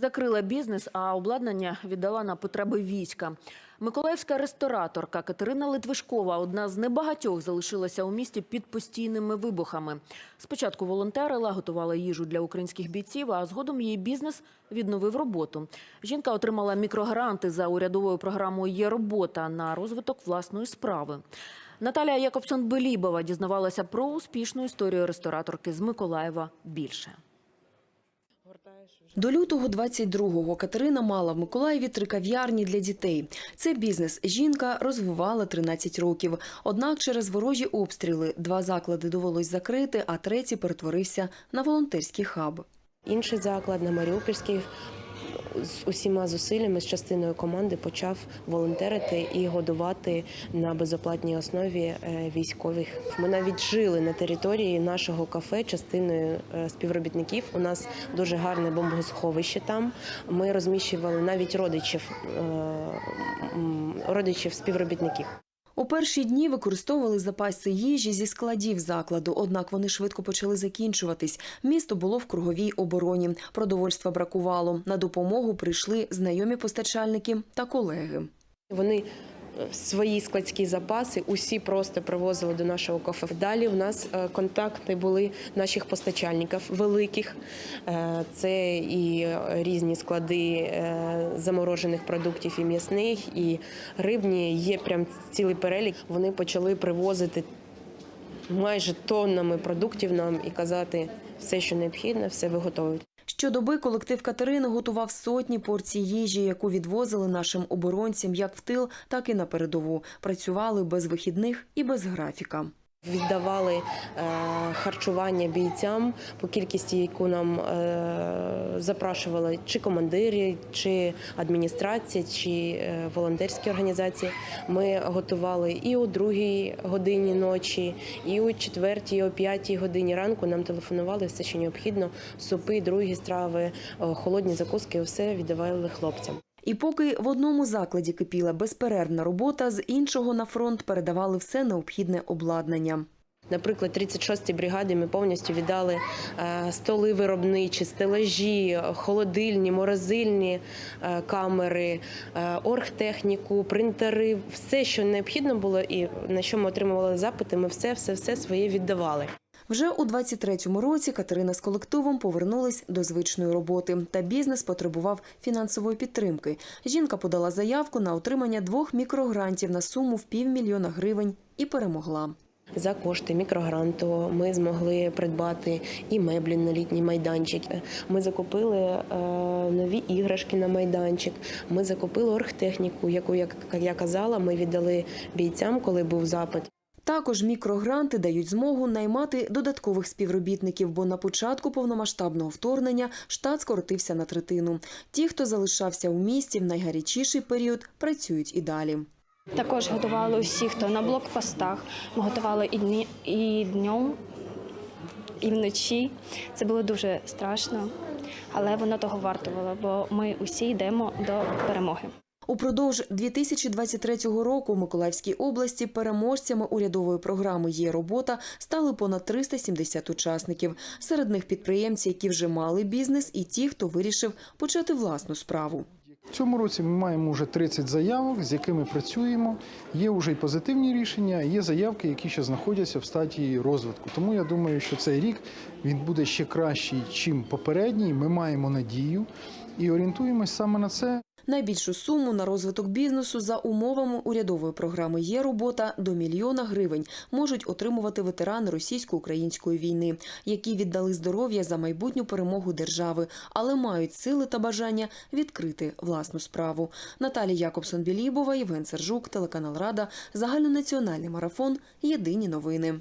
Закрила бізнес, а обладнання віддала на потреби війська. Миколаївська рестораторка Катерина Литвишкова одна з небагатьох залишилася у місті під постійними вибухами. Спочатку волонтерила, готувала їжу для українських бійців, а згодом її бізнес відновив роботу. Жінка отримала мікрогранти за урядовою програмою Є робота на розвиток власної справи. Наталія Якобсон-Белібова дізнавалася про успішну історію рестораторки з Миколаєва більше. До лютого 22-го Катерина мала в Миколаєві три кав'ярні для дітей. Це бізнес жінка розвивала 13 років. Однак через ворожі обстріли два заклади довелось закрити, а третій перетворився на волонтерський хаб. Інший заклад на Маріупольській з усіма зусиллями з частиною команди почав волонтерити і годувати на безоплатній основі е, військових. Ми навіть жили на території нашого кафе частиною е, співробітників. У нас дуже гарне бомбосховище там. Ми розміщували навіть родичів е, родичів співробітників. У перші дні використовували запаси їжі зі складів закладу, однак вони швидко почали закінчуватись. Місто було в круговій обороні. Продовольства бракувало. На допомогу прийшли знайомі постачальники та колеги. Вони свої складські запаси усі просто привозили до нашого кафе. Далі в нас е, контакти були наших постачальників великих. Е, Це і е, різні склади заморожених продуктів і м'ясних, і рибні. Є прям цілий перелік. Вони почали привозити майже тоннами продуктів нам і казати все, що необхідно, все виготовують. Щодоби колектив Катерини готував сотні порцій їжі, яку відвозили нашим оборонцям як в тил, так і на передову. Працювали без вихідних і без графіка. Віддавали е, харчування бійцям по кількості, яку нам е, запрошували чи командири, чи адміністрація, чи е, волонтерські організації. Ми готували і о другій годині ночі, і о четвертій, о п'ятій годині ранку. Нам телефонували все, що необхідно. Супи, другі страви, холодні закуски, все віддавали хлопцям. І поки в одному закладі кипіла безперервна робота, з іншого на фронт передавали все необхідне обладнання. Наприклад, 36-й бригаді ми повністю віддали е, столи виробничі, стелажі, холодильні, морозильні е, камери, е, оргтехніку, принтери, все, що необхідно було, і на що ми отримували запити, ми все, все, все своє віддавали. Вже у 23-му році Катерина з колективом повернулись до звичної роботи, та бізнес потребував фінансової підтримки. Жінка подала заявку на отримання двох мікрогрантів на суму в півмільйона гривень і перемогла. За кошти мікрогранту ми змогли придбати і меблі на літній майданчик. Ми закупили е, нові іграшки на майданчик. Ми закупили оргтехніку, яку, як я казала, ми віддали бійцям, коли був запит. Також мікрогранти дають змогу наймати додаткових співробітників, бо на початку повномасштабного вторгнення штат скоротився на третину. Ті, хто залишався у місті в найгарячіший період, працюють і далі. Також готували усі, хто на блокпостах. Ми готували і дні і днем, і вночі. Це було дуже страшно, але воно того вартувало, бо ми усі йдемо до перемоги. Упродовж 2023 року в Миколаївській області переможцями урядової програми Є робота стали понад 370 учасників. Серед них підприємці, які вже мали бізнес, і ті, хто вирішив почати власну справу. В цьому році ми маємо вже 30 заявок, з якими працюємо. Є вже й позитивні рішення, є заявки, які ще знаходяться в стадії розвитку. Тому я думаю, що цей рік він буде ще кращий, чим попередній. Ми маємо надію і орієнтуємось саме на це. Найбільшу суму на розвиток бізнесу за умовами урядової програми Є робота до мільйона гривень можуть отримувати ветерани російсько-української війни, які віддали здоров'я за майбутню перемогу держави, але мають сили та бажання відкрити власну справу. Наталія Якобсон-Білібова, Євген Сержук, телеканал Рада, загальнонаціональний марафон. Єдині новини.